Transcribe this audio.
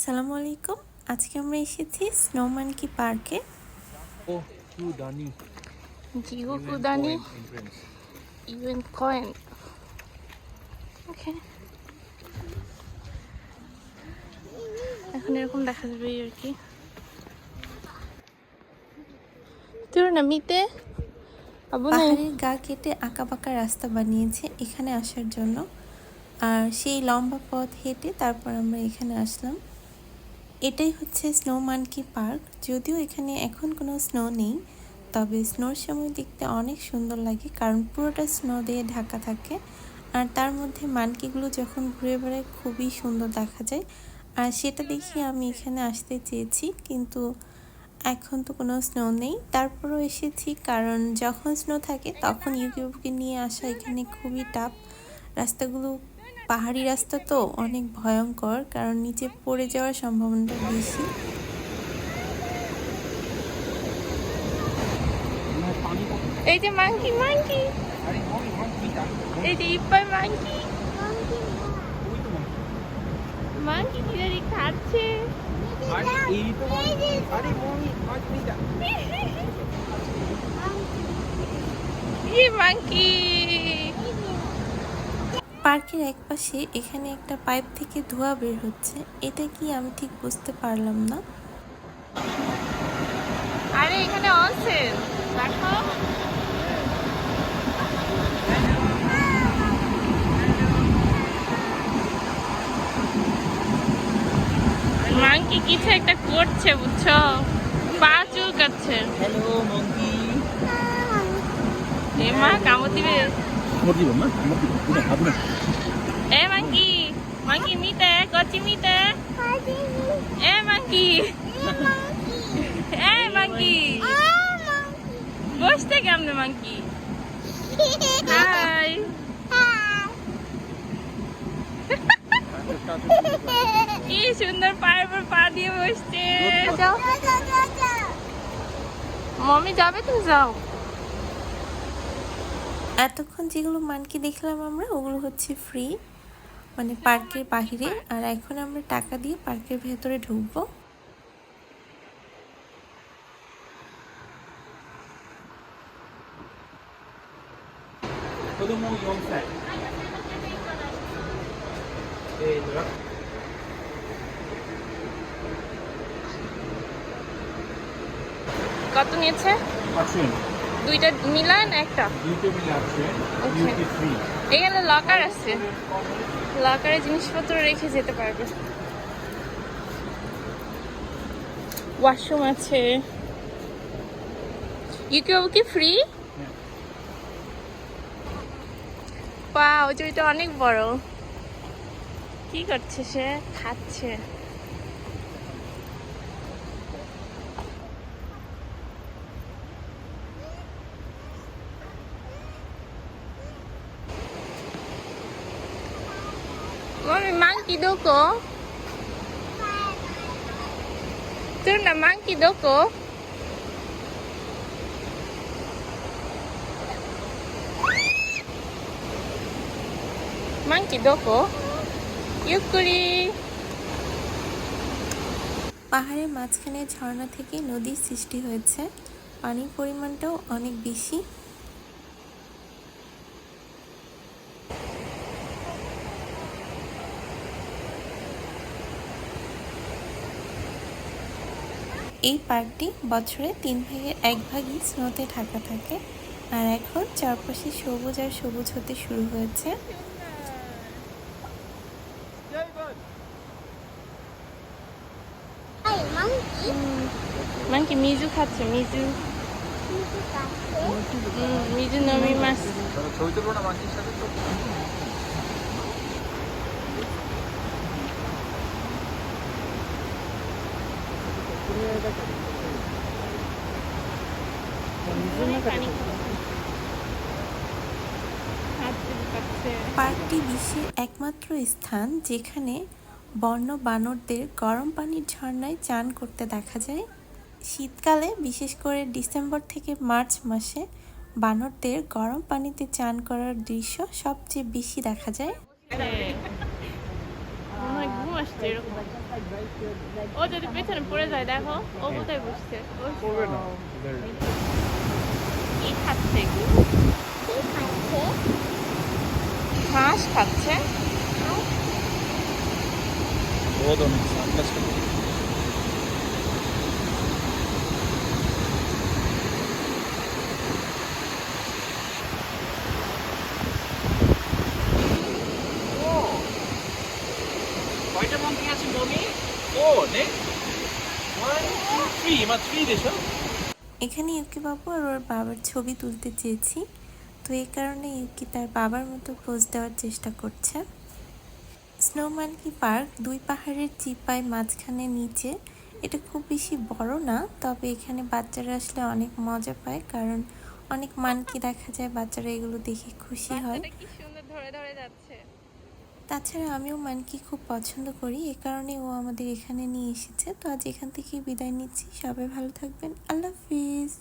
আসসালামু আলাইকুম। আজকে আমরা এসেছি স্নোম্যানকি পার্কে Oh, true, Dani. জিও Even কুদানি। ইভেন কয়েন ওকে এখন এরকম দেখা যাবে আর কি। তোর না মিতে? পাহাড়ের গা কেটে আঁকা বাঁকা রাস্তা বানিয়েছে এখানে আসার জন্য। আর সেই লম্বা পথ হেঁটে তারপর আমরা এখানে আসলাম। এটাই হচ্ছে স্নো মানকি পার্ক যদিও এখানে এখন কোনো স্নো নেই, তবে স্নোর সময় দেখতে অনেক সুন্দর লাগে, কারণ পুরোটা স্নো দিয়ে ঢাকা থাকে। আর তার মধ্যে মানকিগুলো যখন ঘুরে বেড়ায় খুবই সুন্দর দেখা যায়। আর সেটা দেখে আমি এখানে আসতে চেয়েছি, কিন্তু এখন তো কোনো স্নো নেই। তারপরও এসেছি, কারণ যখন স্নো থাকে তখন ইউকিউবকে নিয়ে আসা এখানে খুবই টাফ রাস্তাগুলো পাহাড়ি রাস্তা তো অনেক ভয়ঙ্কর, কারণ নিচে পড়ে যাওয়ার সম্ভাবনাটা বেশি। এই যে মাংকি মাংকি। এই যে ইপ্পাই মাংকি। মাংকি কি জানি খাচ্ছে। ই মাংকি। পার্কের একপাশে এখানে একটা পাইপ থেকে ধোঁয়া বের হচ্ছে। এটা কি আমি ঠিক বুঝতে পারলাম না? আরে এখানে অনসেন দেখো। মাংকি কিছু একটা করছে বুঝছ? পা চুলকাচ্ছে। Hello, monkey. এ মা কামড় দিবে? Ba, ma? Mati ba? Udah, abu na. এ মাংকি মাংকি মিতে কচি মিতে এ মাংকি এ মাংকি বসতে কেমনে মাংকি হাই কি সুন্দর পায়ের উপর পা দিয়ে বসছে। মমি যাবে তুমি যাও। এতক্ষণ যেগুলো মানকি দেখলাম আমরা ওগুলো হচ্ছে ফ্রি মানে পার্কের বাহিরে আর এখন আমরা টাকা দিয়ে পার্কের ভেতরে ঢুকবো yung. Eh. কত নিয়েছে দুইটা মিলান একটা। এখানে লকার আছে। লকারে জিনিসপত্র রেখে যেতে পারবে। ওয়াশরুম আছে। ইউকিউব কি ফ্রি পাও জুইটা অনেক বড়। কি করছে সে? খাচ্ছে। Mami, monkey doko? Tuna, monkey doko? Monkey doko? ইউকুরি পাহাড়ের মাঝখানে ঝর্ণা থেকে নদীর সৃষ্টি হয়েছে পানির পরিমাণটাও অনেক বেশি এই পার্কটি বছরে তিন ভাগের এক ভাগই স্নোতে ঢাকা থাকে। আর এখন চারপাশে সবুজ আর সবুজ হতে শুরু হয়েছে। মাংকি মিজু খাচ্ছে মিজু। মিজু নমি মাছ। ছবি তুলবো না মানকির সাথে? পার্কটি বিশ্বের একমাত্র স্থান যেখানে বন্য বানরদের গরম পানির ঝর্ণায় চান করতে দেখা যায়। শীতকালে, বিশেষ করে ডিসেম্বর থেকে মার্চ মাসে, বানরদের গরম পানিতে চান করার দৃশ্য সবচেয়ে বেশি দেখা যায়। আসছে এরকম ও যদি পেছনে পড়ে যায় দেখো ও কোথায় বসছে? করবে না। কি খাচ্ছে ঘাস খাচ্ছে। রোদ অনেক সানগ্লাস কয়টা মন্ত্রী আছে মমি ও নে ওয়ান টু থ্রি আমার থ্রি দেশো এখানে ইউকি বাবু আর ওর বাবার ছবি তুলতে চেয়েছি। তো এই কারণে ইউকি তার বাবার মতো পোজ দেওয়ার চেষ্টা করছে। স্নোমানকি পার্ক? দুই পাহাড়ের চিপায় মাঝখানে নিচে। এটা খুব বেশি বড় না তবে এখানে বাচ্চারা আসলে অনেক মজা পায় কারণ অনেক মানকি দেখা যায় বাচ্চারা এগুলো দেখে খুশি হয়। তাছাড়া আমিও মানকি খুব পছন্দ করি, এ কারণে ও আমাদের এখানে নিয়ে এসেছে। তো আজ এখান থেকে বিদায় নিচ্ছি। সবাই ভালো থাকবেন। আল্লাহ হাফিজ।